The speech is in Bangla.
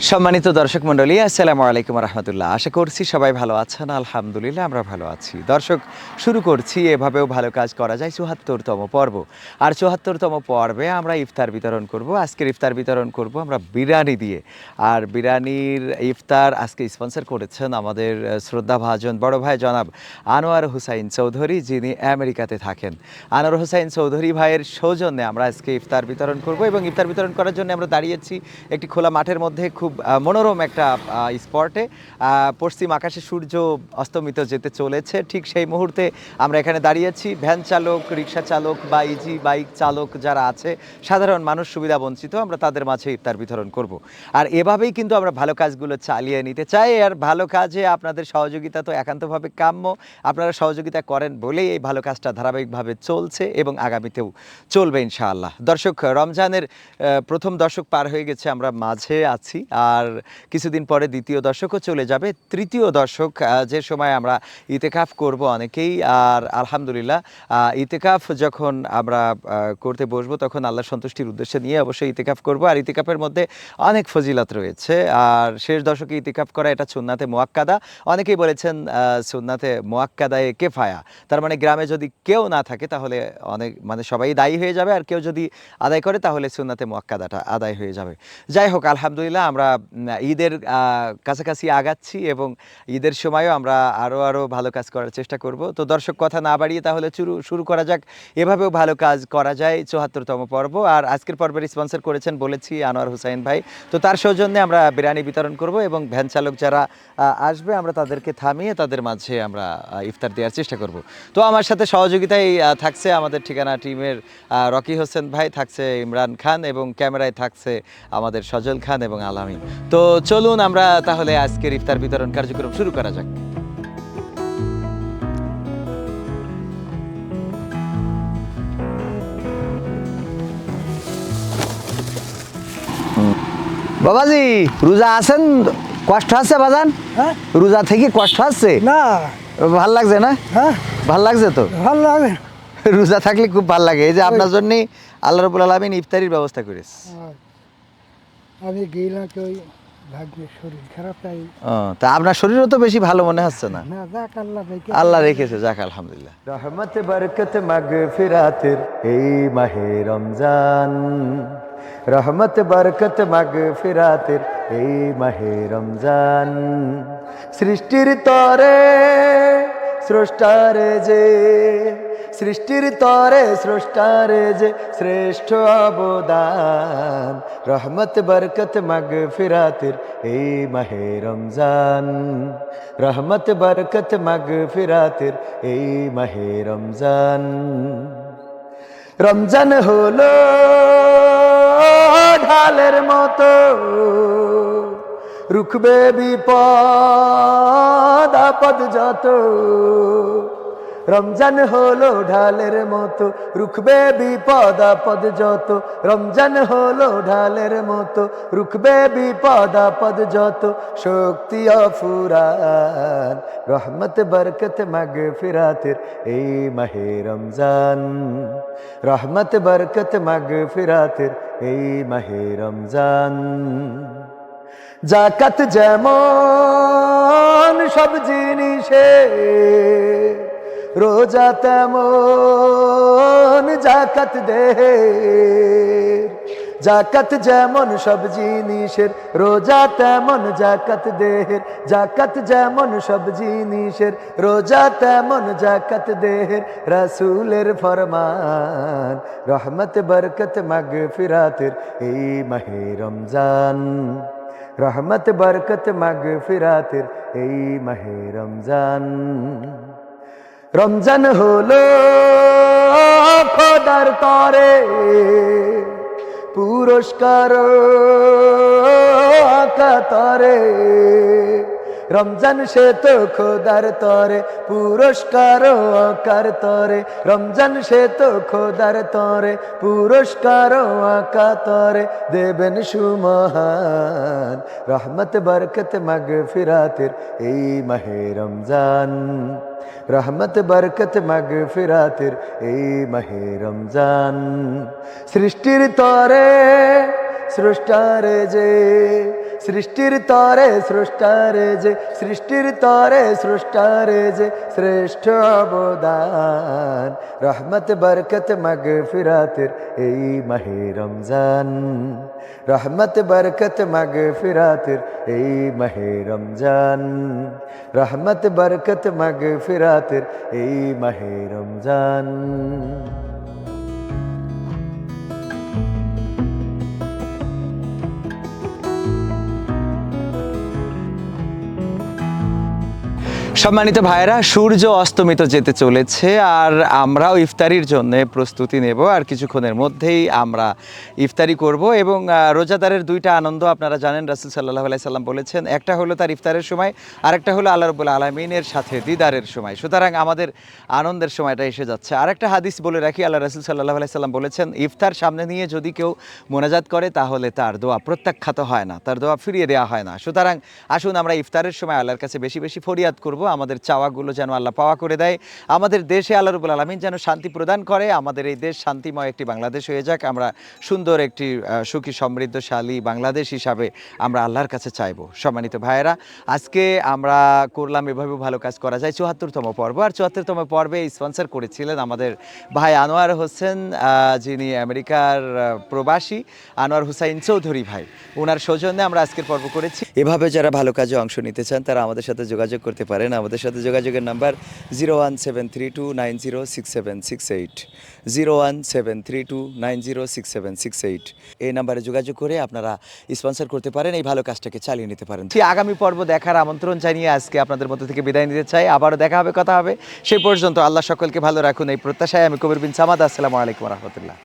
সম্মানিত দর্শক মণ্ডলী, আসসালামু আলাইকুম রহমতুল্লাহ। আশা করছি সবাই ভালো আছেন। আলহামদুলিল্লাহ, আমরা ভালো আছি। দর্শক, শুরু করছি এভাবেও ভালো কাজ করা যায় চুহাত্তরতম পর্ব। আর চুহাত্তরতম পর্বে আমরা ইফতার বিতরণ করব। আজকের ইফতার বিতরণ করব আমরা বিরিয়ানি দিয়ে। আর বিরিয়ানির ইফতার আজকে স্পন্সর করেছেন আমাদের শ্রদ্ধাভাজন বড় ভাই জনাব আনোয়ার হুসাইন চৌধুরী, যিনি আমেরিকাতে থাকেন। আনোয়ার হুসাইন চৌধুরী ভাইয়ের সৌজন্যে আমরা আজকে ইফতার বিতরণ করব এবং ইফতার বিতরণ করার জন্য আমরা দাঁড়িয়েছি একটি খোলা মাঠের মধ্যে। খুব আহ, মনোরম একটা স্পটে পশ্চিম আকাশে সূর্য অস্তমিত যেতে চলেছে। ঠিক সেই মুহূর্তে আমরা এখানে দাঁড়িয়েছি। ভ্যান চালক রিক্সা চালক বা ইজি বাইক চালক যারা আছে সাধারণ মানুষ সুবিধা বঞ্চিত আমরা তাদের মাঝে ইফতার বিতরণ করব। আর এভাবেই কিন্তু আমরা ভালো কাজগুলো চালিয়ে নিতে চাই। আর ভালো কাজে আপনাদের সহযোগিতা তো একান্তভাবে কাম্য। আপনারা সহযোগিতা করেন বলেই এই ভালো কাজটা ধারাবাহিকভাবে চলছে এবং আগামীতেও চলবে ইনশাআল্লাহ। দর্শক রমজানের প্রথম দশক পার হয়ে গেছে আমরা মাঝে আছি। আর কিছুদিন পরে দ্বিতীয় দশকও চলে যাবে। তৃতীয় দশক যে সময় আমরা ইতেকাফ করব অনেকেই, আর আলহামদুলিল্লাহ ইতেকাফ যখন আমরা করতে বসবো তখন আল্লাহ সন্তুষ্টির উদ্দেশ্যে নিয়ে অবশ্যই ইতেকাফ করব। আর ইতেকাফের মধ্যে অনেক ফজিলত রয়েছে। আর শেষ দশকে ইতিকাফ করা এটা সুন্নাতে মোয়াক্কাদা অনেকেই বলেছেন সুন্নাতে মোয়াক্কাদায়ে কেফায়া। তার মানে গ্রামে যদি কেউ না থাকে তাহলে অনেক মানে সবাই দায়ী হয়ে যাবে। আর কেউ যদি আদায় করে তাহলে সুন্নাতে মোয়াক্কাদাটা আদায় হয়ে যাবে। যাই হোক, আলহামদুলিল্লাহ, আমরা ঈদের কাছাকাছি আগাচ্ছি এবং ঈদের সময়ও আমরা আরও আরও ভালো কাজ করার চেষ্টা করব। তো দর্শক, কথা না বাড়িয়ে তাহলে শুরু শুরু করা যাক। এভাবেও ভালো কাজ করা যায়, চুয়াত্তরতম পর্ব। আর আজকের পর্বের স্পন্সর করেছেন বলেছি আনোয়ার হুসাইন ভাই। তো তার সৌজন্যে আমরা বিরিয়ানি বিতরণ করব এবং ভ্যান চালক যারা আসবে, আমরা তাদেরকে থামিয়ে তাদের মাঝে আমরা ইফতার দেওয়ার চেষ্টা করব। তো আমার সাথে সহযোগিতায় থাকছে আমাদের ঠিকানা টিমের রকি হোসেন ভাই, থাকছে ইমরান খান এবং ক্যামেরায় থাকছে আমাদের সজল খান এবং আলামিন তো চলুন আমরা তাহলে আজকের ইফতার বিতরণ কার্যক্রম শুরু করা যাক। বাবাজি রোজা আছেন? কষ্ট আছে বাজান? হ্যাঁ? রোজা থেকে কষ্ট আছে? না। ভালো লাগছে না? হ্যাঁ। ভালো লাগছে তো? ভালো লাগে। রোজা থাকলে খুব ভালো লাগে। এই যে আপনার জন্য আল্লাহ রবুল আলমিন ইফতারির ব্যবস্থা করেছে। আমি গেলাম তো ওই ভাগ্যের শরীর খারাপ তাই। ও, তা আপনার শরীরও তো বেশি ভালো মনে হচ্ছে না? না যাক আল্লাহ দেখে। আল্লাহ রেখেছে যাক আলহামদুলিল্লাহ। রহমত বরকত মাগফিরাতের এই মাহে রমজান। রহমত বরকত মাগফিরাতের এই মাহে রমজান। সৃষ্টির তরে স্রষ্টারে যে সৃষ্টির তরে স্রষ্টারে যে শ্রেষ্ঠ অবদান। রহমত, বরকত, মগ ফিরাতির এই মাহে রমজান। রহমত, বরকত, মগ ফিরাতির এই মাহে রমজান। রমজান হলো ঢালের মতো, রুখবে বিপদ, আপদ যত। রমজান হলো ঢালের মতো, রুখবে বিপদ আপদ যত। রমজান হলো ঢালের মতো, রুখবে বিপদ আপদ যত। শক্তি অফুরান রহমত, বরকত মাগ ফিরাতের এই মাহে রমজান। রহমত, বরকত মাগ ফিরাতের এই মাহে রমজান। জাকাত যেমন সব জিনিসে রোজা তেমন জাকাত দেহে জাকাত যেমন সব জিনিসের, রোজা তেমন জাকাত দেহের জাকাত যেমন সব জিনিসের, রোজা তেমন জাকাত দেহের রাসূলের ফরমান, রহমত, বরকত মাগ ফিরাতের এই মাহে রমজান। রহমত, বরকত মাগ ফিরাতের এই মাহে রমজান। রমজান হলো খোদার তরে। পুরস্কার আকাতরে রমজান সে তো খোদার তরে, পুরস্কার আকার তরে। রমজান সে তো খোদার তরে, পুরস্কার আকা তরে। দেবেন সুমহান রহমত, বরকত মাগ ফিরাতের এই মাহে রমজান। রহমত, বরকত মাগ ফিরাতের এই মাহে রমজান। সৃষ্টির তরে স্রষ্টারে যে, সৃষ্টির তরে স্রষ্টারে যে, সৃষ্টির তরে স্রষ্টারে যে, শ্রেষ্ঠ অবদান, রহমত, বরকত মগ ফিরাতের এই মাহে রমজান, রহমত, বরকত মগ ফিরাতের এই মাহে রমজান, রহমত, বরকত মগ ফিরাতের এই মাহে রমজান। সম্মানিত ভাইরা সূর্য অস্তমিত যেতে চলেছে আর আমরাও ইফতারির জন্য প্রস্তুতি নেব আর কিছুক্ষণের মধ্যেই আমরা ইফতারি করব এবং রোজাদারের দুইটা আনন্দ আপনারা জানেন, রাসুল সাল্লাহ সাল্লাম বলেছেন, একটা হলো তার ইফতারের সময়, আরেকটা হলো আল্লাহ রবুল আলমিনের সাথে দিদারের সময়। সুতরাং আমাদের আনন্দের সময়টা এসে যাচ্ছে। আরেকটা হাদিস বলে রাখি, আল্লাহ রাসুল সাল্লাহ সাল্লাম বলেছেন, ইফতার সামনে নিয়ে যদি কেউ মোনাজাত করে, তাহলে তার দোয়া প্রত্যাখ্যাত হয় না, তার দোয়া ফিরিয়ে দেওয়া হয় না। সুতরাং আসুন আমরা ইফতারের সময় আল্লাহর কাছে বেশি বেশি ফরিয়াদ করব আমাদের চাওয়াগুলো যেন আল্লাহ পাওয়া করে দেয়। আমাদের দেশে আল্লাহ রবুল আলমিন যেন শান্তি প্রদান করে। আমাদের এই দেশ শান্তিময় একটি বাংলাদেশ হয়ে যাক। আমরা সুন্দর একটি সুখী, সমৃদ্ধশালী বাংলাদেশ হিসাবে আমরা আল্লাহর কাছে চাইব। সম্মানিত ভাইয়েরা, আজকে আমরা করলাম এভাবে ভালো কাজ করা যায়। চুয়াত্তরতম পর্ব। আর চুয়াত্তরতম পর্বে স্পন্সর করেছিলেন আমাদের ভাই আনোয়ার হোসেন যিনি আমেরিকার প্রবাসী। আনোয়ার হুসাইন চৌধুরী ভাই ওনার সৌজন্যে আমরা আজকের পর্ব করেছি। এভাবে যারা ভালো কাজে অংশ নিতে চান, তারা আমাদের সাথে যোগাযোগ করতে পারেন। আমাদের সাথে যোগাযোগের number zero one seven three two nine zero six seven six eight. Zero one seven three two nine zero six seven six eight. এই নাম্বারে যোগাযোগ করে আপনারা স্পন্সর করতে পারেন, এই ভালো কাজটাকে চালিয়ে নিতে পারেন। আগামী পর্ব দেখার আমন্ত্রণ জানিয়ে আজকে আপনাদের মধ্যে থেকে বিদায় নিতে চাই। আবারও দেখা হবে, কথা হবে। সেই পর্যন্ত আল্লাহ সকলকে ভালো রাখুন। এই প্রত্যাশায় আমি কবির বিন সামাদ। আসসালামু আলাইকুম রহমতুল্লাহ।